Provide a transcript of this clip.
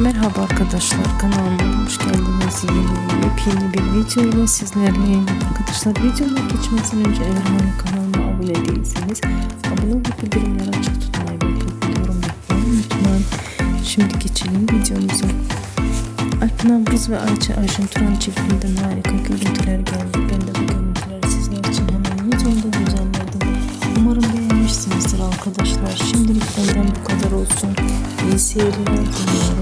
Merhaba arkadaşlar kanalıma hoş geldiniz. Yeni yepyeni bir video ile sizlerleyim. Arkadaşlar videoma geçmeden önce eğer hala kanalıma abone değilseniz abone olup bildirimleri açık tutmayı ve yorum yapmayı unutmayın. Şimdi geçelim videomuza. Alpınar Buz ve Ayça Ayşin Turan çiftinden harika görüntüler geldi. Ben de bu görüntüleri sizler için hemen videomda düzenledim. Umarım beğenmişsinizdir arkadaşlar. Şimdilik benden bu kadar olsun. İyi seyirler diliyorum.